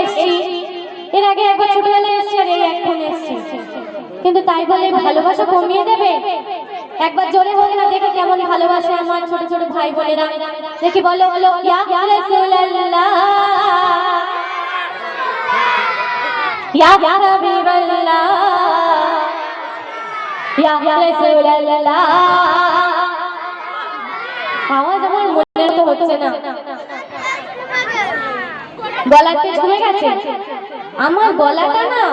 এসছি। এর আগে একবার ছোটবেলায় এসছি আর এই এখন এসছি। কিন্তু তাই বলে ভালোবাসা কমিয়ে দেবে? একবার জোরে হোক না দেখে কেমন ভালোবাসে আমার ছোট ছোট ভাই বোনেরা। দেখি বলো বলো, ইয়া রাসূলুল্লাহ। মনের তো হচ্ছে না। গলাতে ঝুলে গেছে। আমার গলাটা না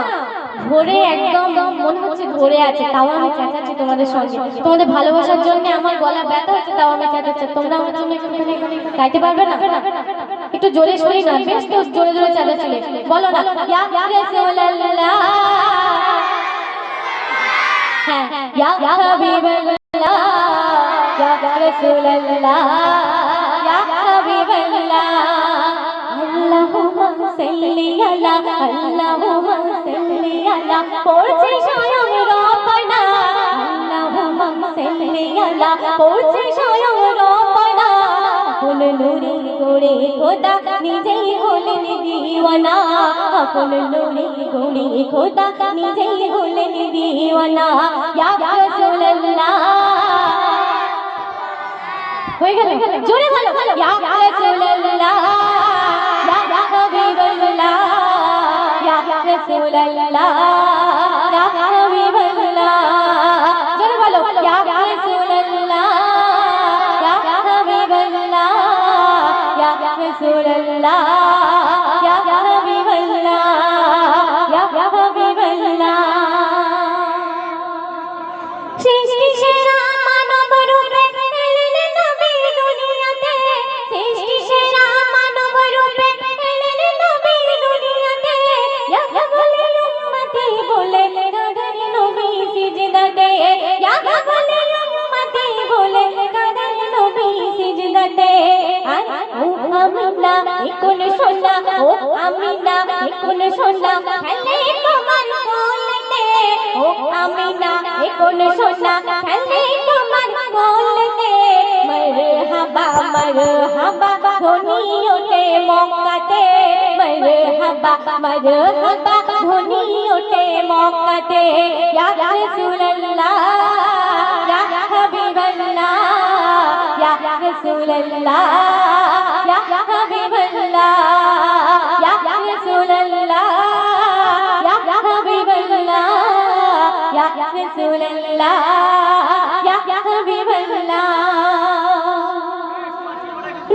ধরে একদম মনে হচ্ছে ধরে আছে, তাও আমি চেঁচাচ্ছি তোমাদের সঙ্গে। তোমাদের ভালোবাসার জন্য আমার গলা ব্যথা হচ্ছে, তাও আমি চেঁচাচ্ছি। তোমরা আমার জন্য একটুখানি গাইতে পারবে না? একটু জোরে সরি না, বেশ তো জোরে জোরে চেঁচাচ্ছিলে। বলো না হ্যাঁ আল্লাহুম্মা সাল্লি আলা, পড়ছে স্বয়ং রব্বানা। আল্লাহুম্মা সাল্লি আলা, পড়ছে স্বয়ং রব্বানা। আপন নুরি গোড়ে খোদা, নিজেই হলেন দিওয়ানা। আপন নুরি গোড়ে খোদা, নিজেই হলেন দিওয়ানা। ইয়া রাসূলুল্লাহ। হয়ে গেল? জোরে বলো। ইয়া রাসূলুল্লাহ। ইয়া সোনা ও আমিনা কোন সোনা খেলে তোমার কোলেতে ও আমিনা কোন সোনা খেলে তোমার কোলেতে মরহাবা মরহাবা ধনি ওঠে মক্কাতে। মরহাবা মরহাবা ধনি ওঠে মক্কাতে। ইয়া রাসূলুল্লাহ, ইয়া হাবিবাল্লাহ, ইয়া রাসূলুল্লাহ। ইয়া রাসূলুল্লাহ ইয়া হাবিবাল্লাহ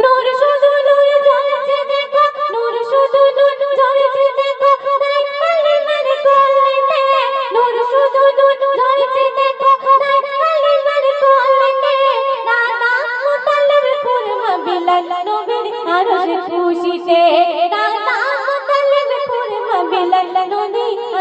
নূর শুধু নূর জ্বলছে দেখো নূর শুধু নূর জ্বলছে দেখো তাই কালিমার কোলেতে নূর শুধু নূর জ্বলছে দেখো তাই কালিমার কোলেতে দাদা মুতাল্লিব কুরমা বিলাল নবীর আরশ খুশিতে দাদা মুতাল্লিব কুরমা বিলাল নবী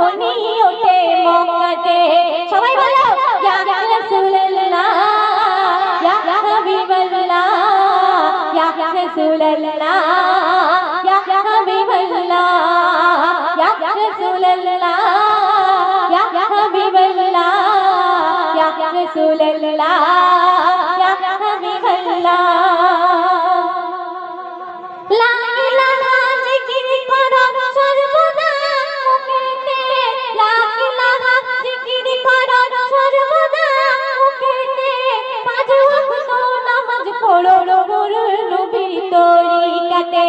ধ্বনি ওঠে মক্কাতে। সবাই বলো, ইয়া রাসূলুল্লাহ, ইয়া হাবিবাল্লাহ, ইয়া রাসূলুল্লাহ, ইয়া হাবিবাল্লাহ, ইয়া রাসূলুল্লাহ, ইয়া হাবিবাল্লাহ, ইয়া রাসূলুল্লাহ তরিকাতে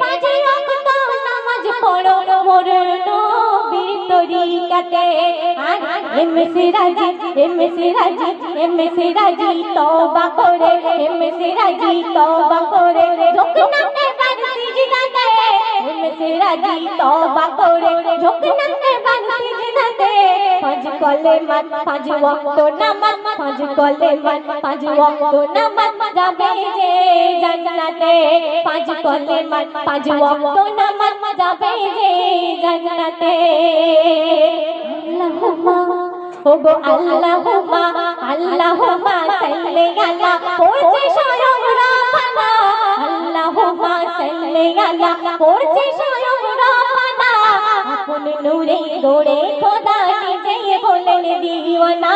পাঁচ রক্ত নামাজ পড়ো মোর নবীর তরিকাতে। M Siraji M Siraji M Siraji তওবা করে, এম সিরাজি তওবা করে। বান সিজদাতে এম সিরাজি তওবা করে ঝুঁকনাতে বান সিজদাতে পাঁচ কলে পাঁচ ওয়াক্ত নামাজ পাঁচ কলে পাঁচ ওয়াক্ত নামাজ যাবে যে জান্নাতে আলা পড়ছে স্বয়ং রাব্বানা আপন নূরে গড়ে খোদা নিজেই বলেন দিওয়ানা।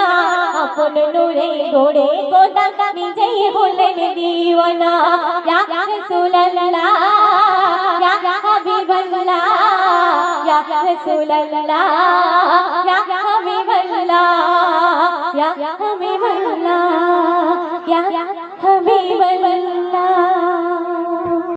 আপন নূরে গড়ে খোদা নিজেই বলেন দিওয়ানা। ইয়া রাসূলুল্লাহ ইয়া হাবিবাল্লাহ ইয়া রাসূলুল্লাহ ইয়া